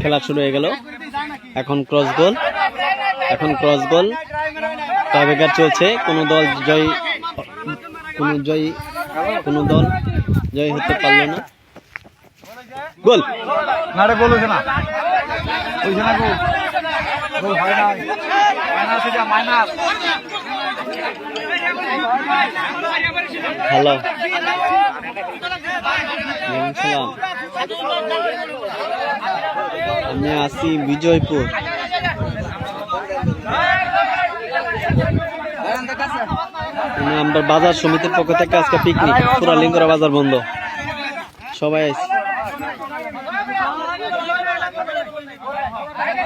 খেলা শুরু হয়ে গেল। এখন ক্রস গোল এখন ক্রস গোল টাইব্রেকার চলছে। কোনো দল জয়, কোনো জয়, কোনো দল জয় হতে পারল না। গোল। না রে গোল হয়েছে না। হয়েছে না গোল। গোল হয় না মাইনাস এটা মাইনাস। হ্যালো আমি আছি বিজয়পুর। আমরা বাজার সমিতির পক্ষ থেকে আজকে পিকনিক পুরা লিঙ্গরা বাজার বন্ধ। সবাই আইছি।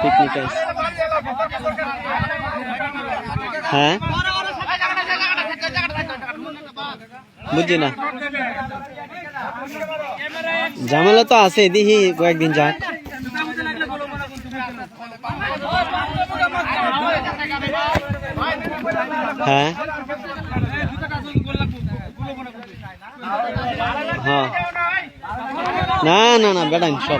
পিকনিক হ্যাঁ? বুঝছি না? ঝামেলা তো আছে, দেখি কয়েকদিন যাক। হ্যাঁ? হ্যাঁ। না না না বেড়ান সব